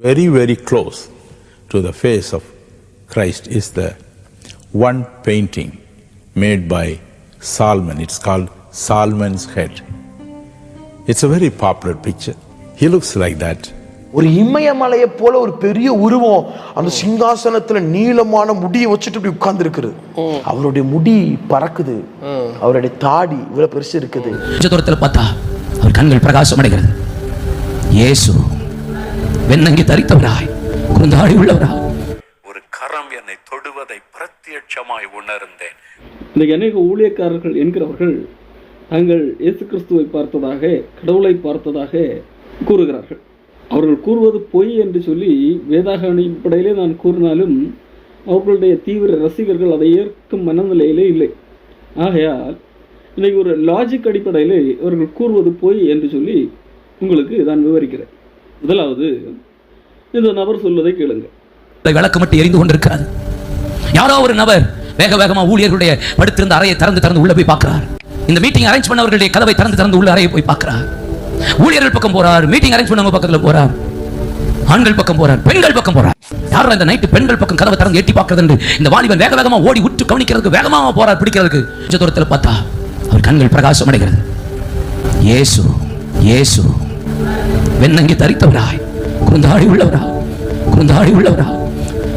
Very, very close to the face of Christ is the one painting made by Salman. It's called Salman's Head. It's a very popular picture. He looks like that. ஒரு இமயமலையை போல ஒரு பெரிய உருவம் அந்த சிங்காசனத்துல நீளமான முடியை வச்சுட்டு இப்படி உட்கார்ந்து அவருடைய முடி பறக்குது அவருடைய தாடி இவ்வளவு பெருசு இருக்குது கொஞ்ச தூரத்தில் பார்த்தா அவர் கண்கள் பிரகாசம் அடைகிறது இயேசு வெண்ணங்கி தரித்தவராய் குறுந்தாடி உள்ளவராய் ஒரு கரம் என்னை தொடுவதை பிரத்யட்சமாய் உணர்ந்தேன். இன்றைக்கு அநேக ஊழியக்காரர்கள் என்கிறவர்கள் தாங்கள் இயேசு கிறிஸ்துவை பார்த்ததாக கடவுளை பார்த்ததாக கூறுகிறார்கள். அவர்கள் கூறுவது பொய் என்று சொல்லி வேதாக அடிப்படையிலே நான் கூறினாலும் அவர்களுடைய தீவிர ரசிகர்கள் அதை ஏற்கும் மனநிலையிலே இல்லை. ஆகையால் இன்னைக்கு ஒரு லாஜிக் அடிப்படையிலே அவர்கள் கூறுவது பொய் என்று சொல்லி உங்களுக்கு நான் விவரிக்கிறேன். முதலாவது இந்த நபர் சொல்வதை கேளுங்க விளக்கு மட்டும் எரிந்து கொண்டிருக்கிறது. யாரோ ஒரு நபர் வேக வேகமா ஊழியர்களுடைய படுத்திருந்த அறையை திறந்து திறந்து உள்ள போய் பார்க்கிறார். இந்த மீட்டிங் அரேஞ்ச் பண்ணவர்களுடைய கதவை திறந்து திறந்து உள்ள அறையை போய் பார்க்கிறார். ஊழியர்கள் பக்கம் போறார் மீட்டிங் அரேஞ்ச் பண்ணவங்க பக்கத்துல போறார். ஆண்கள் பக்கம் போறார் பெண்கள் பக்கம் போறார். யாரும் இந்த நைட்டு பெண்கள் பக்கம் கதவை திறந்து எட்டி பார்க்கறது என்று இந்த வாலிபன் வேக வேகமா ஓடி உற்று கவனிக்கிறதுக்கு வேகமா போறார் பிடிக்கிறதுக்கு கொஞ்ச தூரத்தில் பார்த்தா அவர் கண்கள் பிரகாசம் அடைகிறது. இயேசு இயேசு. வெண்ணங்கி தரித்தவராய். குறுந்தாடி உள்ளவராய் குறுந்தாடி உள்ளவராய்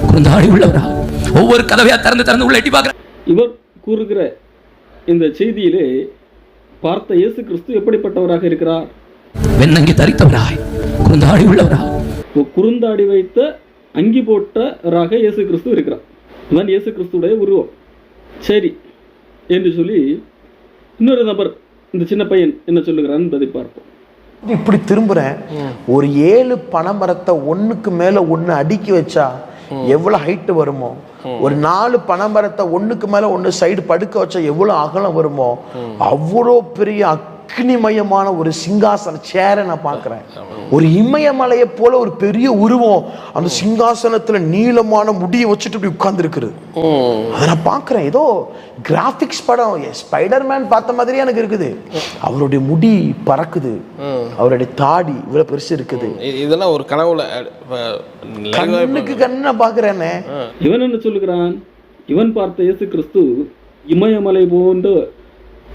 குறுந்தாடி உள்ளவராய் ஒவ்வொரு கதவையா திறந்து திறந்து உள்ள எட்டி பார்க்கிறார் இவர் கூறுகிற இந்த செய்தியிலே பார்த்த இயேசு கிறிஸ்து எப்படிப்பட்டவராக இருக்கிறார்? வெண்ணங்கி தரித்தவராய். குறுந்தாடி உள்ளவராய் இப்போ குறுந்தாடி வைத்த அங்கி போட்டவராக இயேசு கிறிஸ்து இருக்கிறார். இதுதான் இயேசு கிறிஸ்துடைய உருவம். சரி என்று சொல்லி இன்னொரு நபர் இந்த சின்ன பையன் என்ன சொல்லுகிறான் என்பதை பார்ப்போம். இப்படி திரும்புறேன். ஒரு ஏழு பனைமரத்தை ஒண்ணுக்கு மேல ஒண்ணு அடுக்கி வச்சா எவ்வளவு ஹைட் வருமோ? ஒரு நாலு பனைமரத்தை ஒண்ணுக்கு மேல ஒண்ணு சைடு படுக்க வச்சா எவ்வளவு அகலம் வருமோ? அவ்வளோ பெரிய அக்னிமயமான ஒரு சிங்காசன சேரை நான் பார்க்கிறேன். ஒரு இமயமலையை போல ஒரு பெரிய உருவம். அந்த சிங்காசனத்துல நீளமான முடியை வச்சுட்டு இப்படி உட்கார்ந்து அதை நான் பார்க்கிறேன். ஏதோ கிராபிக்ஸ் படம். ஸ்பைடர்மேன் பார்த்த மாதிரியே எனக்கு இருக்குது. அவருடைய முடி பறக்குது. அவருடைய தாடி இவ்வளவு பெருசு இருக்குது. இதெல்லாம் ஒரு கனவுல கண்ணுக்கு கண்ணை பாக்குறேனே இவன் என்ன சொல்லுகிறான்? இவன் பார்த்த இயேசு கிறிஸ்து இமயமலை போன்ற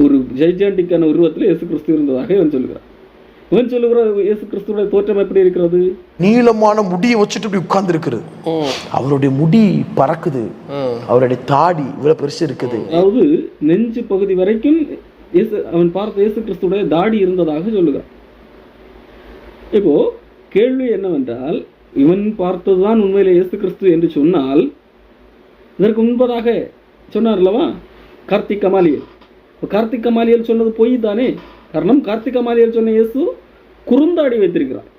ஒரு ஜெய்ஜாண்டிக்கான உருவத்தில் இயேசு கிறிஸ்து இருந்ததாக இவன் சொல்லுகிறான். இவன் சொல்லுகிற இயேசு கிறிஸ்துவோட தோற்றம் எப்படி இருக்கிறது? நீளமான முடியை வச்சுட்டு இப்படி உட்கார்ந்து அவருடைய முடி பறக்குது. அவருடைய தாடி இவ்வளவு பெருசு இருக்குது. அதாவது நெஞ்சு பகுதி வரைக்கும் இயேசு அவன் பார்த்த இயேசு கிறிஸ்துடைய தாடி இருந்ததாக சொல்லுகிறான். இப்போ கேள்வி என்னவென்றால் இவன் பார்த்ததுதான் உண்மையிலே இயேசு கிறிஸ்து என்று சொன்னால் இதற்கு முன்பதாக சொன்னார் அல்லவா? கார்த்திக் கமாலியல் இப்போ கார்த்திக் கமாலியல் சொன்னது பொய் தானே? காரணம் கார்த்திக் கமாலியல் சொன்ன இயேசு குறுந்தாடி வைத்திருக்கிறார்.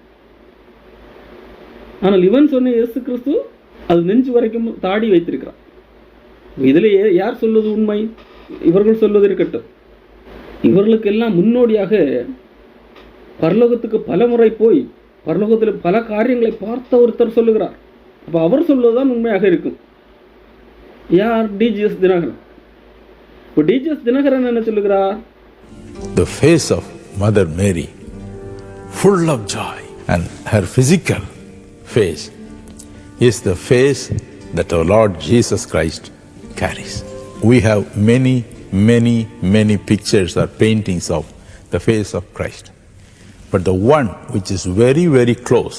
ஆனால் இவன் சொன்ன இயேசு கிறிஸ்து அது நெஞ்சு வரைக்கும் தாடி வைத்திருக்கிறார். இதில் யார் சொல்வது உண்மை? இவர்கள் சொல்வது இருக்கட்டும். இவர்களுக்கெல்லாம் முன்னோடியாக பரலோகத்துக்கு பல முறை போய் பரலோகத்தில் பல காரியங்களை பார்த்த ஒருத்தர் சொல்லுகிறார். அப்போ அவர் சொல்வதுதான் உண்மையாக இருக்கும். யார்? DGS Dhinakaran. இப்போ டிஜிஎஸ் தினகரன் என்ன சொல்லுகிறார் The face of Mother Mary, full of joy, and her physical face is the face that our Lord Jesus Christ carries. We have many, many, many pictures or paintings of the face of Christ. But the one which is very, very close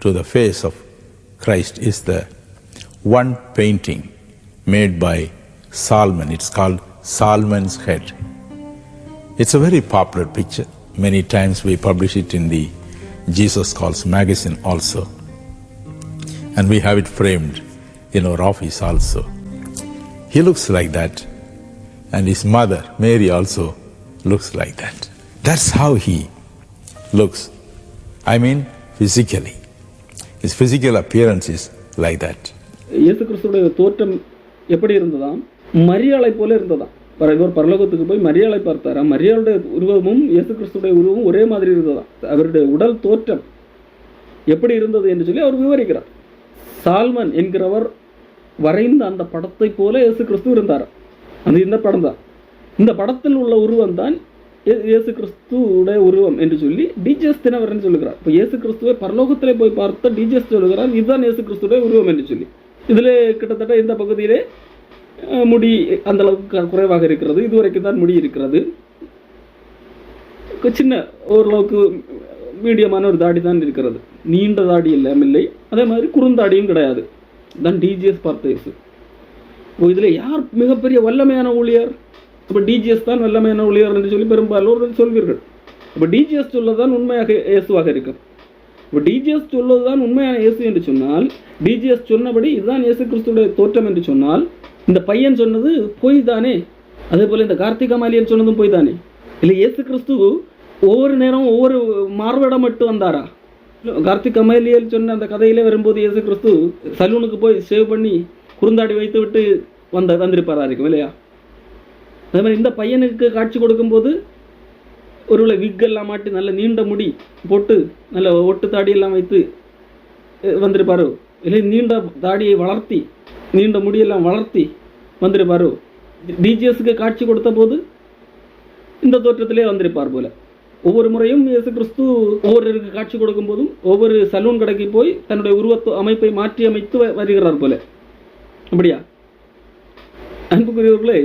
to the face of Christ is the one painting made by Salman. It's called Salman's Head. It's a very popular picture. Many times we publish it in the Jesus Calls magazine also. And we have it framed in our office also. He looks like that. And his mother, Mary, also looks like that. That's how he looks. I mean, physically. His physical appearance is like that. இயேசு கிறிஸ்துடைய தோற்றம் எப்படி இருந்ததாம் மரியாளை போல இருந்ததாம் பர- இவர் பரலோகத்துக்கு போய் மரியாதை பார்த்தாராம் மரியாளுடைய உருவமும் இயேசு கிறிஸ்துடைய உருவமும் ஒரே மாதிரி இருந்ததாம் அவருடைய உடல் தோற்றம் எப்படி இருந்தது என்று சொல்லி அவர் விவரிக்கிறார். சால்மன் என்கிறவர் வரைந்த அந்த படத்தை போல இயேசு கிறிஸ்து இருந்தார். அந்த இந்த படம் தான். இந்த படத்தில் உள்ள உருவம் தான் இயேசு கிறிஸ்துடைய உருவம் என்று சொல்லி டிஜிஎஸ் தினவரன் சொல்லுகிறார். இப்போ இயேசு கிறிஸ்துவை பரலோகத்தில் போய் பார்த்த டிஜிஎஸ் சொல்லுகிறார் இதுதான் இயேசு கிறிஸ்துடைய உருவம் என்று சொல்லி. இதில் கிட்டத்தட்ட இந்த பகுதியிலே முடி அந்த அளவுக்கு குறைவாக இருக்கிறது. இதுவரைக்கும் தான் முடி இருக்கிறது. சின்ன ஓரளவுக்கு மீடியமான ஒரு தாடி தான் இருக்கிறது. நீண்ட தாடி இல்லாமல் இல்லை. அதே மாதிரி குறுந்தாடியும் கிடையாது. தான் டிஜிஎஸ் பார்த்த இப்போ இதில் யார் மிகப்பெரிய வல்லமையான ஊழியர்? இப்போ டிஜிஎஸ் தான் வல்லமையான ஊழியர் என்று சொல்லி பெரும்பாலோர் சொல்வீர்கள். இப்போ டிஜிஎஸ் சொல்லதான் உண்மையாக இயேசுவாக இருக்கும். இப்போ டிஜிஎஸ் சொல்வது தான் உண்மையான இயேசு என்று சொன்னால் டிஜிஎஸ் சொன்னபடி இதுதான் இயேசு கிறிஸ்துடைய தோற்றம் என்று சொன்னால் இந்த பையன் சொன்னது பொய் தானே அதே போல் இந்த கார்த்திகா மாலியன் சொன்னதும் பொய் தானே இல்லை இயேசு கிறிஸ்து ஒவ்வொரு நேரம் ஒவ்வொரு மார்வேடம் மட்டும் வந்தாரா? கார்த்திக் அமேலியல் சொன்ன அந்த கதையிலே வரும்போது இயேசு கிறிஸ்து சலூனுக்கு போய் சேவ் பண்ணி குறுந்தாடி வைத்து விட்டு வந்த வந்திருப்பாரா இருக்கும் இல்லையா? அதே மாதிரி இந்த பையனுக்கு காட்சி கொடுக்கும்போது ஒருவேளை உள்ள விக்கெல்லாம் மாட்டி நல்ல நீண்ட முடி போட்டு நல்ல ஒட்டு தாடியெல்லாம் வைத்து அஹ், வந்திருப்பாரோ? இல்லை நீண்ட தாடியை வளர்த்தி நீண்ட முடியெல்லாம் வளர்த்தி வந்திருப்பாரோ? டிஜிஎஸ்க்கு காட்சி கொடுத்த போது இந்த தோற்றத்திலே வந்திருப்பார் போல. ஒவ்வொரு முறையும் இயேசு கிறிஸ்து ஒவ்வொருவருக்கு காட்சி கொடுக்கும் போதும் ஒவ்வொரு சலூன் கடைக்கு போய் தன்னுடைய உருவத்து அமைப்பை மாற்றி அமைத்து வருகிறார் போல. அப்படியா? அன்புக்குரியவர்களே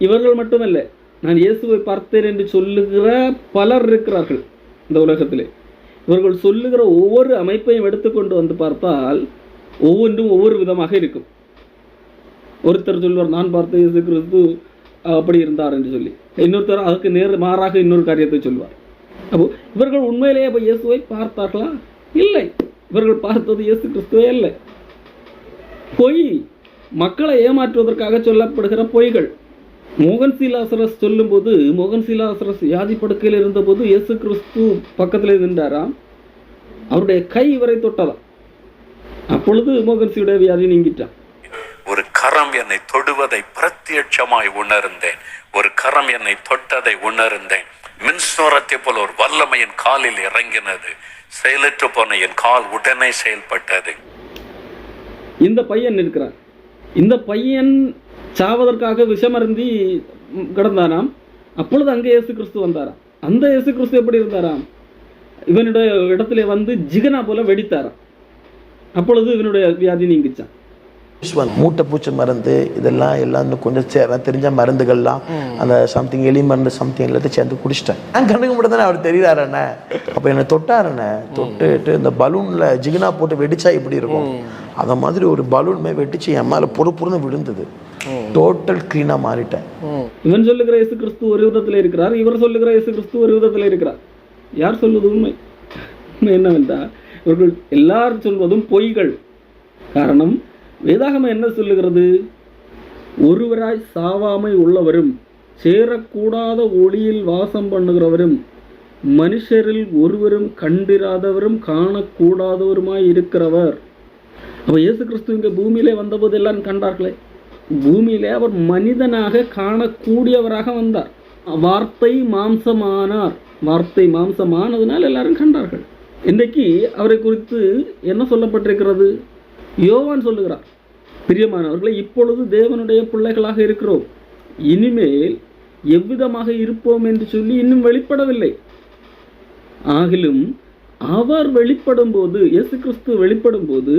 இவர்கள் மட்டுமல்ல நான் இயேசுவை பார்த்தேன் என்று சொல்லுகிற பலர் இருக்கிறார்கள் இந்த உலகத்திலே. இவர்கள் சொல்லுகிற ஒவ்வொரு அமைப்பையும் எடுத்துக்கொண்டு வந்து பார்த்தால் ஒவ்வொன்றும் ஒவ்வொரு விதமாக இருக்கும். ஒருத்தர் சொல்வார் நான் பார்த்த இயேசு கிறிஸ்து அப்படி இருந்தார் என்று சொல்லி. இன்னொருத்தர் அதுக்கு நேர் மாறாக இன்னொரு காரியத்தை சொல்வார். அப்போ இவர்கள் உண்மையிலேயே அப்போ இயேசுவை பார்த்தார்களா? இல்லை. இவர்கள் பார்த்தது இயேசு கிறிஸ்துவே இல்லை. பொய். மக்களை ஏமாற்றுவதற்காக சொல்லப்படுகிற பொய்கள். மோகன் சீலாசரஸ் சொல்லும்போது மோகன் சீலாசரஸ் வியாதி படுக்கையில் இருந்தபோது இயேசு கிறிஸ்து பக்கத்தில் நின்றாராம். அவருடைய கை இவரை தொட்டதாம். அப்பொழுது மோகன் சீடைய வியாதி நீங்கிட்டான். கரம் என்னை தொடுவதை பிரத்யட்சமாய் உணர்ந்தேன். ஒரு கரம் என்னை தொட்டதை உணர்ந்தேன். மின்சுரத்தை போல ஒரு வல்லமையின் காலில் இறங்கினது. செயலற்று போன என் கால் உடனே செயல்பட்டது. இந்த பையன் இருக்கிறான் இந்த பையன் சாவதற்காக விஷமருந்தி கிடந்தாராம். கிடந்தானாம் அப்பொழுது அங்கே இயேசு கிறிஸ்து வந்தாராம். அந்த இயேசு கிறிஸ்து எப்படி இருந்தாராம்? இவனுடைய இடத்துல வந்து ஜிகனா போல வெடித்தாராம். அப்பொழுது இவனுடைய வியாதி நீங்கிச்சான். மூட்டை பூச்சி மருந்து இதெல்லாம் எல்லாம் கொஞ்சம் சேர தெரிஞ்ச மருந்துகள்லாம் அந்த சம்திங் எலி மருந்து சம்திங் எல்லாத்தையும் சேர்ந்து குடிச்சிட்டேன். நான் கண்ணுக்கு மட்டும் தானே அவர் தெரியுறாருண்ணே அப்போ என்னை தொட்டாருண்ணே தொட்டுட்டு இந்த பலூனில் ஜிகினா போட்டு வெடிச்சா எப்படி இருக்கும்? அந்த மாதிரி ஒரு பலூன் மேல் வெடிச்சு என் மேலே பொறு பொறுன்னு விழுந்தது. டோட்டல் க்ளீனாக மாறிட்டேன். இவன் சொல்லுகிற இயேசு கிறிஸ்து ஒரு விதத்தில் இருக்கிறார் இவர் சொல்லுகிற இயேசு கிறிஸ்து ஒரு விதத்தில் இருக்கிறார். யார் சொல்வது உண்மை? உண்மை என்னவென்றால் இவர்கள் எல்லாரும் சொல்வதும் பொய்கள். காரணம் வேதாகமம் என்ன சொல்லுகிறது? ஒருவராய் சாவாமை உள்ளவரும் சேரக்கூடாத ஒளியில் வாசம் பண்ணுகிறவரும் மனுஷரில் ஒருவரும் கண்டிராதவரும் காணக்கூடாதவருமாய் இருக்கிறவர். அப்போ இயேசு கிறிஸ்து இங்கே பூமியிலே வந்தபோது எல்லாரும் கண்டார்களே பூமியிலே அவர் மனிதனாக காணக்கூடியவராக வந்தார். வார்த்தை மாம்சமானார். வார்த்தை மாம்சமானதுனால் எல்லாரும் கண்டார்கள். இன்றைக்கு அவரை குறித்து என்ன சொல்லப்பட்டிருக்கிறது? யோவான் சொல்லுகிறார். பிரியமானவர்களை இப்பொழுது தேவனுடைய பிள்ளைகளாக இருக்கிறோம். இனிமேல் எவ்விதமாக இருப்போம் என்று சொல்லி இன்னும் வெளிப்படவில்லை. ஆகிலும் அவர் வெளிப்படும் போது இயேசு கிறிஸ்து வெளிப்படும் போது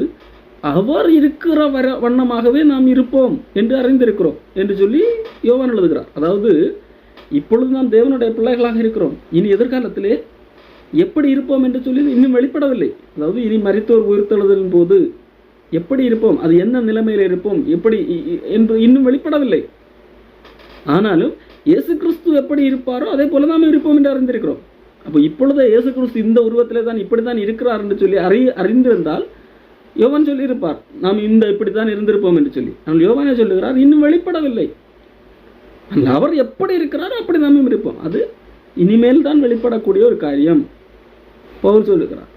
அவர் இருக்கிற வர வண்ணமாகவே நாம் இருப்போம் என்று அறிந்திருக்கிறோம் என்று சொல்லி யோவான் எழுதுகிறார். அதாவது இப்பொழுது நாம் தேவனுடைய பிள்ளைகளாக இருக்கிறோம். இனி எதிர்காலத்திலே எப்படி இருப்போம் என்று சொல்லி இன்னும் வெளிப்படவில்லை. அதாவது இனி மரித்தோர் உயிர்த்தெழுதலின் போது எப்படி இருப்போம்? அது என்ன நிலைமையில் இருப்போம்? எப்படி என்று இன்னும் வெளிப்படவில்லை. ஆனாலும் இயேசு கிறிஸ்து எப்படி இருப்பாரோ அதே போல நாம் இருப்போம் என்று அறிந்திருக்கிறோம். அப்போ இப்பொழுது இயேசு கிறிஸ்து இந்த உருவத்திலே தான் இப்படி தான் இருக்கிறார் என்று சொல்லி அறி அறிந்திருந்தால் யோவான் சொல்லியிருப்பார் நாம் இந்த இப்படி தான் இருந்திருப்போம் என்று சொல்லி. ஆனால் யோவானே சொல்லுகிறார் இன்னும் வெளிப்படவில்லை. அவர் எப்படி இருக்கிறாரோ அப்படி நாமும் இருப்போம். அது இனிமேல் தான் வெளிப்படக்கூடிய ஒரு காரியம். பவுல் சொல்லுகிறார்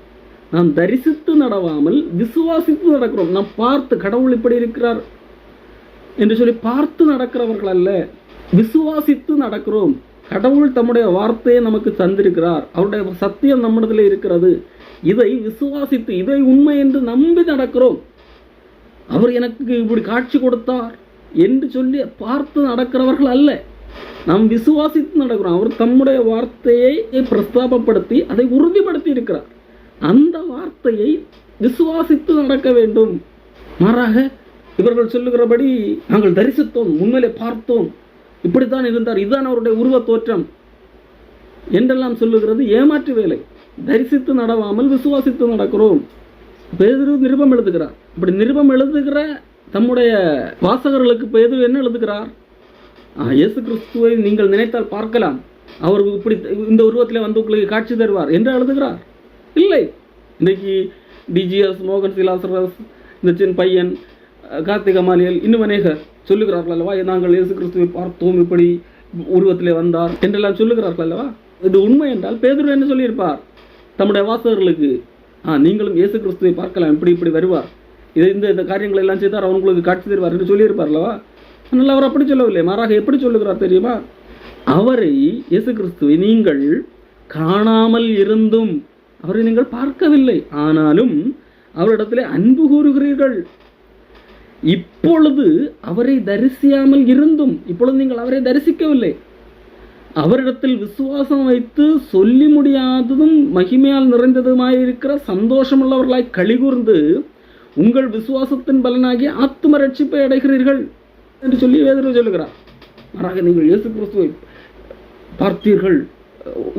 நாம் தரிசித்து நடவாமல் விசுவாசித்து நடக்கிறோம். நாம் பார்த்து கடவுள் இப்படி இருக்கிறார் என்று சொல்லி பார்த்து நடக்கிறவர்கள் அல்ல. விசுவாசித்து நடக்கிறோம். கடவுள் தம்முடைய வார்த்தையை நமக்கு தந்திருக்கிறார். அவருடைய சத்தியம் நம்மிடத்தில் இருக்கிறது. இதை விசுவாசித்து இதை உண்மை என்று நம்பி நடக்கிறோம். அவர் எனக்கு இப்படி காட்சி கொடுத்தார் என்று சொல்லி பார்த்து நடக்கிறவர்கள் அல்ல. நாம் விசுவாசித்து நடக்கிறோம். அவர் தம்முடைய வார்த்தையை பிரஸ்தாபப்படுத்தி அதை உறுதிப்படுத்தி இருக்கிறார். அந்த வார்த்தையை விசுவாசித்து நடக்க வேண்டும். மாறாக இவர்கள் சொல்லுகிறபடி நாங்கள் தரிசித்தோம் உண்மையிலே பார்த்தோம். இப்படித்தான் இருந்தார். இதுதான் அவருடைய உருவத் தோற்றம். என்றெல்லாம் சொல்லுகிறது ஏமாற்று வேலை. தரிசித்து நடவாமல் விசுவாசித்து நடக்கிறோம். பேதுரு நிருபம் எழுதுகிறார். இப்படி நிருபம் எழுதுகிற தம்முடைய வாசகர்களுக்கு பேதுரு என்ன எழுதுகிறார்? இயேசு கிறிஸ்துவை நீங்கள் நினைத்தால் பார்க்கலாம். அவர் இப்படி இந்த உருவத்தில் வந்து உங்களுக்கு காட்சி தருவார். என்று எழுதுகிறார். இல்லை. இன்றைக்கு டிஜிஎஸ் மோகன் சிலாசரஸ் இந்த சின் பையன் கார்த்திக மாலியல் இன்னும் அநேகர் சொல்லுகிறார்கள் அல்லவா? நாங்கள் இயேசு கிறிஸ்துவை பார்த்தோம் இப்படி உருவத்திலே வந்தார் என்றெல்லாம் சொல்லுகிறார்கள் அல்லவா? இது உண்மை என்றால் பேதுரு என்ன சொல்லியிருப்பார்? தம்முடைய வாசகர்களுக்கு ஆ நீங்களும் இயேசு கிறிஸ்துவை பார்க்கலாம் இப்படி இப்படி வருவார். இது இந்த இந்த காரியங்களை எல்லாம் செய்தார் அவங்களுக்கு காட்சி தருவார் என்று சொல்லியிருப்பார் அல்லவா? ஆனால் அவர் அப்படி சொல்லவில்லை. மாறாக எப்படி சொல்லுகிறார் தெரியுமா? அவரை இயேசு கிறிஸ்துவை நீங்கள் காணாமல் இருந்தும் அவரை நீங்கள் பார்க்கவில்லை. ஆனாலும் அவரிடத்தில் அன்பு கூறுகிறீர்கள். இப்பொழுது அவரை தரிசியாமல் இருந்தும் இப்பொழுது நீங்கள் அவரை தரிசிக்கவில்லை. அவரிடத்தில் விசுவாசம் வைத்து சொல்லி முடியாததும் மகிமையால் நிறைந்ததுமாயிருக்கிற சந்தோஷமுள்ளவர்களாய் கழிகூர்ந்து உங்கள் விசுவாசத்தின் பலனாகி ஆத்தும ரட்சிப்பை அடைகிறீர்கள் என்று சொல்லி வேதனை சொல்லுகிறார். மாறாக நீங்கள் இயேசு கிறிஸ்துவை பார்த்தீர்கள்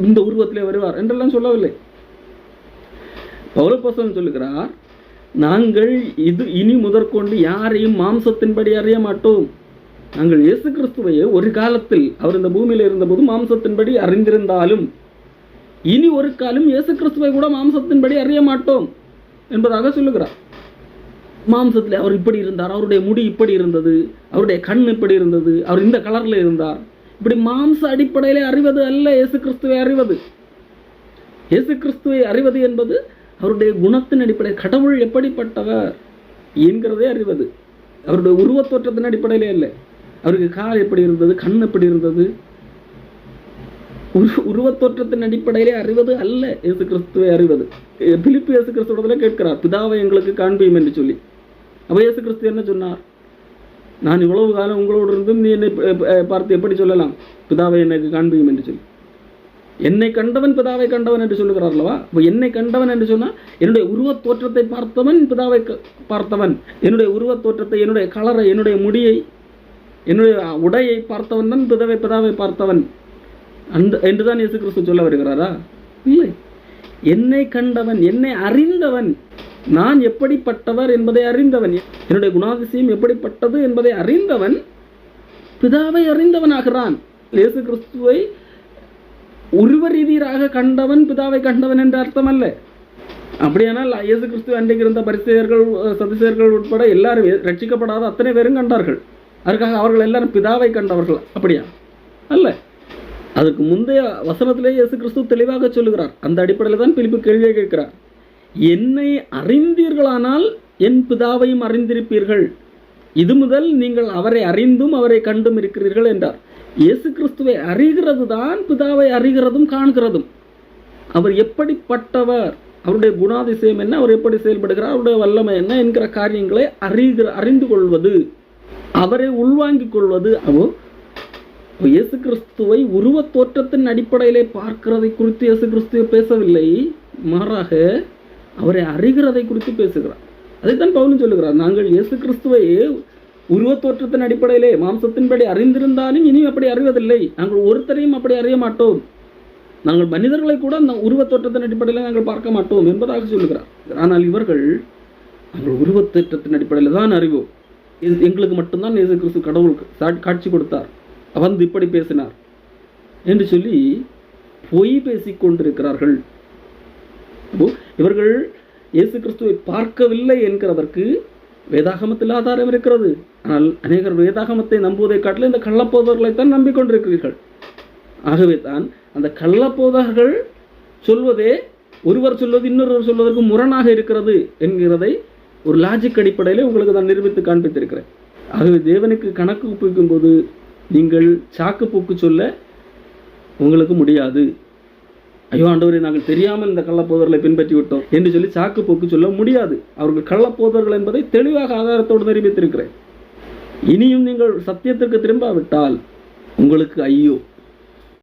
இந்த உருவத்திலே வருவார் என்றெல்லாம் சொல்லவில்லை. பௌரப்பசன் சொல்லுகிறார் நாங்கள் இது இனி முதற்கொண்டு யாரையும் மாம்சத்தின்படி அறிய மாட்டோம் நாங்கள் இயேசு கிறிஸ்துவையே ஒரு காலத்தில் அவர் இந்த பூமியில் இருந்தபோது மாம்சத்தின்படி அறிந்திருந்தாலும் இனி ஒரு காலம் இயேசு கிறிஸ்துவை கூட மாம்சத்தின்படி அறிய மாட்டோம் என்பதாக சொல்லுகிறார். மாம்சத்தில் அவர் இப்படி இருந்தார் அவருடைய முடி இப்படி இருந்தது அவருடைய கண் இப்படி இருந்தது அவர் இந்த கலரில் இருந்தார். இப்படி மாம்ச அடிப்படையிலே அறிவது அல்ல இயேசு கிறிஸ்துவை அறிவது. இயேசு கிறிஸ்துவை அறிவது என்பது அவருடைய குணத்தின் அடிப்படையில் கடவுள் எப்படிப்பட்டவர் என்கிறதே அறிவது. அவருடைய உருவத் தோற்றத்தின் அடிப்படையிலே இல்லை அவருக்கு கால் எப்படி இருந்தது கண் எப்படி இருந்தது உரு உருவத் தோற்றத்தின் அடிப்படையிலே அறிவது அல்ல. இயேசு கிறிஸ்துவை அறிவது. பிலிப்பு இயேசு கிறிஸ்துவத்துல கேட்கிறார் பிதாவை எங்களுக்கு காண்பியும் என்று சொல்லி. அப்போ இயேசு கிறிஸ்து என்ன சொன்னார்? நான் இவ்வளவு காலம் உங்களோடு இருந்தும் நீ என்னை பார்த்து எப்படி சொல்லலாம்? பிதாவை எனக்கு காண்பியும் என்று சொல்லி. என்னை கண்டவன் பிதாவை கண்டவன் என்று சொல்லுகிறார் அல்லவா இப்போ என்னை கண்டவன் என்று சொன்னால் என்னுடைய உருவத் தோற்றத்தை பார்த்தவன் பிதாவை பார்த்தவன். என்னுடைய உருவத் தோற்றத்தை என்னுடைய கலரை என்னுடைய முடியை என்னுடைய உடையை பார்த்தவன் தான் பிதாவை பிதாவை பார்த்தவன். அந்த என்றுதான் இயேசு கிறிஸ்து சொல்ல வருகிறாரா? இல்லை. என்னை கண்டவன் என்னை அறிந்தவன் நான் எப்படிப்பட்டவர் என்பதை அறிந்தவன். என்னுடைய குணாதிசயம் எப்படிப்பட்டது என்பதை அறிந்தவன் பிதாவை அறிந்தவனாகிறான். இயேசு கிறிஸ்துவை உருவ ரீதியாக கண்டவன் பிதாவை கண்டவன் என்ற அர்த்தம் அல்ல அப்படியானால் இயேசு கிறிஸ்து அன்றைக்கு இருந்த பரிசெயர்கள் சதிசெயர்கள் உட்பட எல்லாரும் ரட்சிக்கப்படாத அத்தனை பேரும் கண்டார்கள். அதற்காக அவர்கள் எல்லாரும் பிதாவை கண்டவர்கள். அப்படியா? அல்ல. அதற்கு முந்தைய வசனத்திலே இயேசு கிறிஸ்து தெளிவாக சொல்லுகிறார். அந்த அடிப்படையில் தான் பிலிப்பு கேள்வியை கேட்கிறார். என்னை அறிந்தீர்களானால் என் பிதாவையும் அறிந்திருப்பீர்கள். இது முதல் நீங்கள் அவரை அறிந்தும் அவரை கண்டும் இருக்கிறீர்கள் என்றார். இயேசு கிறிஸ்துவை அறிகிறது தான் பிதாவை அறிகிறதும் காண்கிறதும். அவர் எப்படிப்பட்டவர்? அவருடைய குணாதிசயம் என்ன? அவர் எப்படி செயல்படுகிறார்? அவருடைய வல்லமை என்ன? என்கிற காரியங்களை அறிகிற அறிந்து கொள்வது. அவரை உள்வாங்கிக் கொள்வது. அவோ இயேசு கிறிஸ்துவை உருவத் தோற்றத்தின் அடிப்படையிலே பார்க்கிறதை குறித்து இயேசு கிறிஸ்துவ பேசவில்லை. மாறாக அவரை அறிகிறதை குறித்து பேசுகிறார். அதைத்தான் பவுலும் சொல்லுகிறார். நாங்கள் இயேசு கிறிஸ்துவை உருவத்தோற்றத்தின் அடிப்படையிலே மாம்சத்தின்படி அறிந்திருந்தாலும் இனியும் அப்படி அறிவதில்லை. நாங்கள் ஒருத்தரையும் அப்படி அறிய மாட்டோம். நாங்கள் மனிதர்களை கூட அந்த உருவத் தோற்றத்தின் அடிப்படையில் நாங்கள் பார்க்க மாட்டோம் என்பதாக சொல்லுகிறார். ஆனால் இவர்கள் நாங்கள் உருவத் தோற்றத்தின் அடிப்படையில் தான் அறிவோம். இது எங்களுக்கு மட்டும்தான் இயேசு கிறிஸ்து கடவுளுக்கு காட்சி கொடுத்தார். வந்து இப்படி பேசினார். என்று சொல்லி பொய் பேசிக்கொண்டிருக்கிறார்கள் இவர்கள் இயேசு கிறிஸ்துவை பார்க்கவில்லை என்கிறதற்கு வேதாகமத்தில் ஆதாரம் இருக்கிறது. ஆனால் அநேகர் வேதாகமத்தை நம்புவதை காட்டிலும் இந்த கள்ளப்போதர்களைத்தான் நம்பிக்கொண்டிருக்கிறீர்கள். ஆகவே தான் அந்த கள்ளப்போதகர்கள் சொல்வதே ஒருவர் சொல்வது இன்னொருவர் சொல்வதற்கு முரணாக இருக்கிறது என்கிறதை ஒரு லாஜிக் அடிப்படையில் உங்களுக்கு நான் நிரூபித்து காண்பித்திருக்கிறேன். ஆகவே தேவனுக்கு கணக்கு ஒப்புவிக்கும் போது நீங்கள் சாக்கு போக்கு சொல்ல உங்களுக்கு முடியாது. ஐயோ ஆண்டவரே நாங்கள் தெரியாமல் இந்த கள்ளப்போதர்களை பின்பற்றி விட்டோம் என்று சொல்லி சாக்கு போக்கு சொல்ல முடியாது. அவர்கள் கள்ளப்போதர்கள் என்பதை தெளிவாக ஆதாரத்தோடு தெரிவித்திருக்கிறேன் இனியும் நீங்கள் சத்தியத்திற்கு திரும்பாவிட்டால் உங்களுக்கு ஐயோ.